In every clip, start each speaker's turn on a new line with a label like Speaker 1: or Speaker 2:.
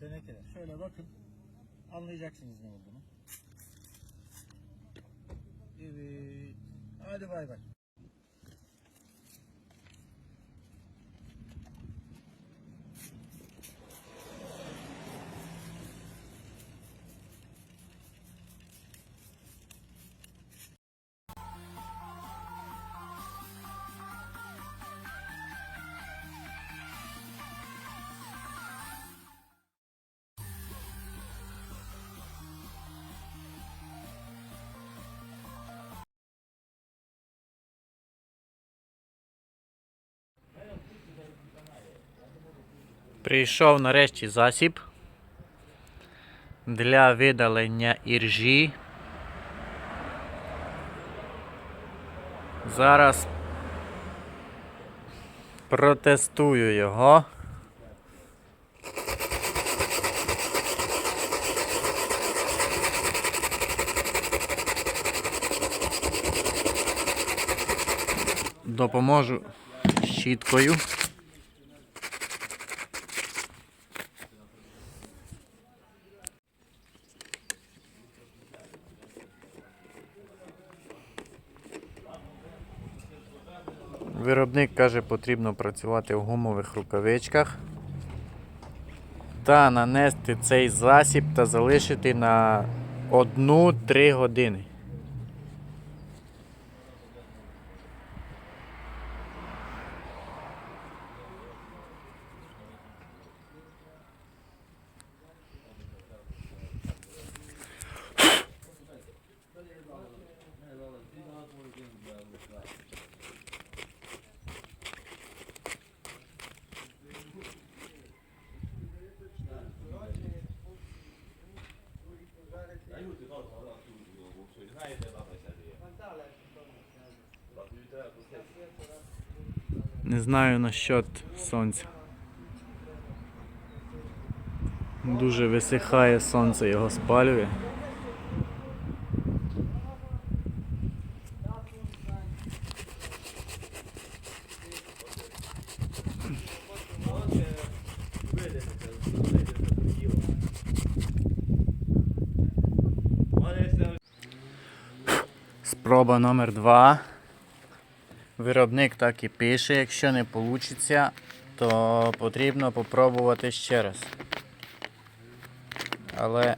Speaker 1: Tenekeler. Şöyle bakın. Anlayacaksınız ne olduğunu. Evet. Hadi bay bay.
Speaker 2: Прийшов нарешті засіб для видалення іржі. Зараз протестую його. Допоможу щіткою. Виробник каже, потрібно працювати в гумових рукавичках та нанести цей засіб та залишити на 1-3 години. Не знаю насчет сонця. Дуже висихає сонце, його спалює. Спроба номер два. Виробник так і пише, якщо не вийде, то потрібно попробувати ще раз. Але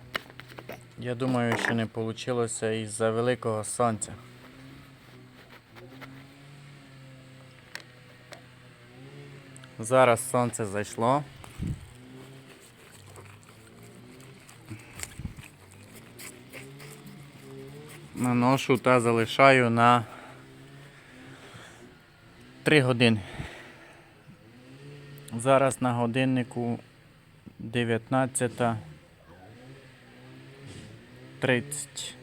Speaker 2: я думаю, що не вийшло із-за великого сонця. Зараз сонце зайшло. Наношу та залишаю на 3 години. Зараз на годиннику 19.30.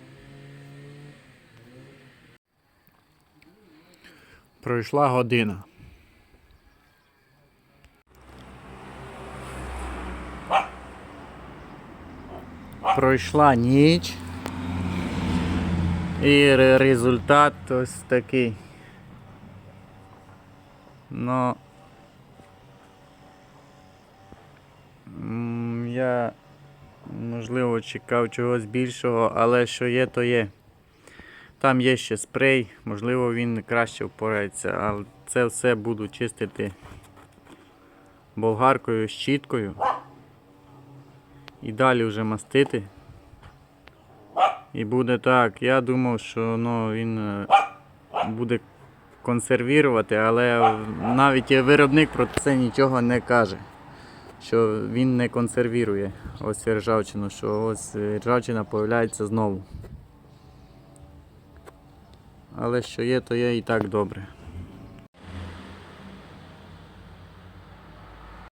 Speaker 2: Пройшла година. Пройшла ніч. І результат ось такий. Но я можливо чекав чогось більшого, але що є, то є. Там є ще спрей, можливо він краще впорається, але це все буду чистити болгаркою, щіткою. І далі вже мастити. І буде так. Я думав, що ну, він е, буде консервірувати, але навіть виробник про це нічого не каже. Що він не консервірує ось ржавчину, що ось ржавчина появляється знову. Але що є, то є і так добре.